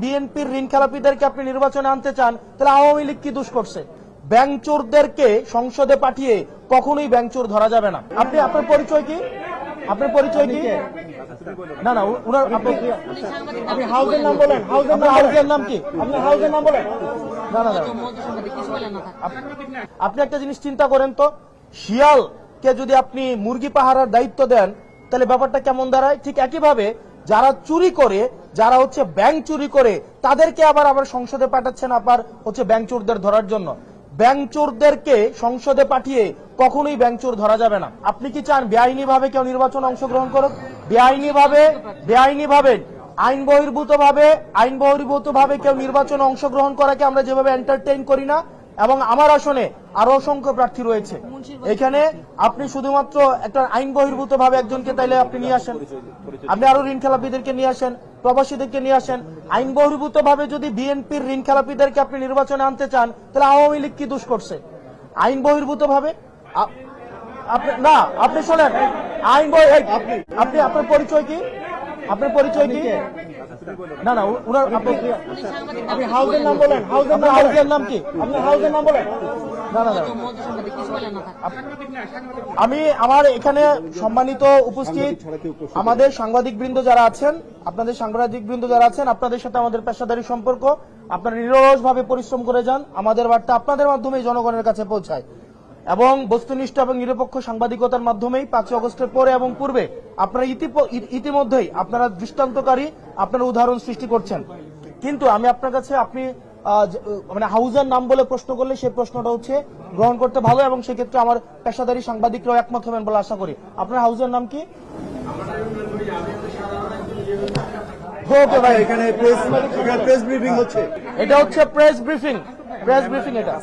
বিএনপির ঋণ খেলাপিদেরকে আপনি নির্বাচনে আনতে চান তাহলে আওয়ামী লীগ কি দোষ করছে? ব্যাংক চোরদেরকে সংসদে পাঠিয়ে কখনোই ব্যাংক চোর ধরা যাবে না। আপনি আপনার পরিচয় কি? আপনার পরিচয় কি? না না উনার আপনি আপনি হাউসের নাম বলেন হাউসের নাম হাউসের নাম কি? আপনি হাউসের নাম বলেন। না না না। আপনি একটা জিনিস চিন্তা করেন তো শিয়ালকে যদি আপনি মুরগি পাহারার দায়িত্ব দেন তাহলে ব্যাপারটা কেমন দাঁড়ায়? ঠিক একইভাবে যারা চুরি করে, যারা হচ্ছে ব্যাংক চুরি করে, তাদেরকে আবার আবার সংসদে পাঠাচ্ছেন আবার হচ্ছে ব্যাংক চোরদের ধরার জন্য। ব্যাংক চোরদেরকে সংসদে পাঠিয়ে কখনোই ব্যাংক চোর ধরা যাবে না। আপনি কি চান বেআইনি ভাবে কেউ নির্বাচনে অংশগ্রহণ করুক? বেআইনি ভাবে বেআইনি ভাবে আইন বহির্ভূত ভাবে আইন বহির্ভূত ভাবে কেউ নির্বাচনে অংশগ্রহণ করাকে আমরা যেভাবে এন্টারটেইন করি না এবং আমার আসনে আরও অসংখ্য প্রার্থী রয়েছে। এখানে আপনি শুধুমাত্র একটা আইন বহির্ভূত ভাবে একজনকে তাইলে আপনি নিয়ে আসেন। আপনি আরও ঋণ খেলাপিদেরকে নিয়ে আসেন, প্রবাসীদেরকে নিয়ে আসেন। আইন বহির্ভূত ভাবে যদি বিএনপির ঋণ খেলাপিদেরকে আপনি নির্বাচনে আনতে চান, তাহলে আওয়ামী লীগ কি দোষ করছে? আইন বহির্ভূত ভাবে না, আপনি শোনেন। আইন আপনি আপনার পরিচয় কি? আপনার পরিচয় কি? না না উনার আপনি আপনি হাউসের নাম বলেন হাউসের নাম হাউসের নাম কি? আপনি হাউসের নাম বলেন। না না না। আমি আমার এখানে সম্মানিত উপস্থিত আমাদের সাংবাদিক বৃন্দ যারা আছেন আপনাদের সাংবাদিক বৃন্দ যারা আছেন আপনাদের সাথে আমাদের পেশাদারি সম্পর্ক আপনারা নিরলসভাবে পরিশ্রম করে যান আমাদের বার্তা আপনাদের মাধ্যমে জনগণের কাছে পৌঁছায়। এবং বস্তুনিষ্ঠ এবং নিরপেক্ষ সাংবাদিকতার মাধ্যমেই পাঁচই আগস্টের পরে এবং পূর্বে আপনারা ইতিমধ্যেই আপনারা দৃষ্টান্তকারী আপনারা উদাহরণ সৃষ্টি করছেন। কিন্তু আমি আপনার কাছে আপনি মানে হাউজের নাম বলে প্রশ্ন করলে সেই প্রশ্নটা হচ্ছে গ্রহণ করতে ভালো এবং সেক্ষেত্রে আমার পেশাদারী সাংবাদিকরাও একমত হবেন বলে আশা করি। আপনার হাউজের নাম কি? ওকে ভাই এখানে এখানে প্রেস ব্রিফিং হচ্ছে। এটা হচ্ছে প্রেস ব্রিফিং প্রেস ব্রিফিং এটা।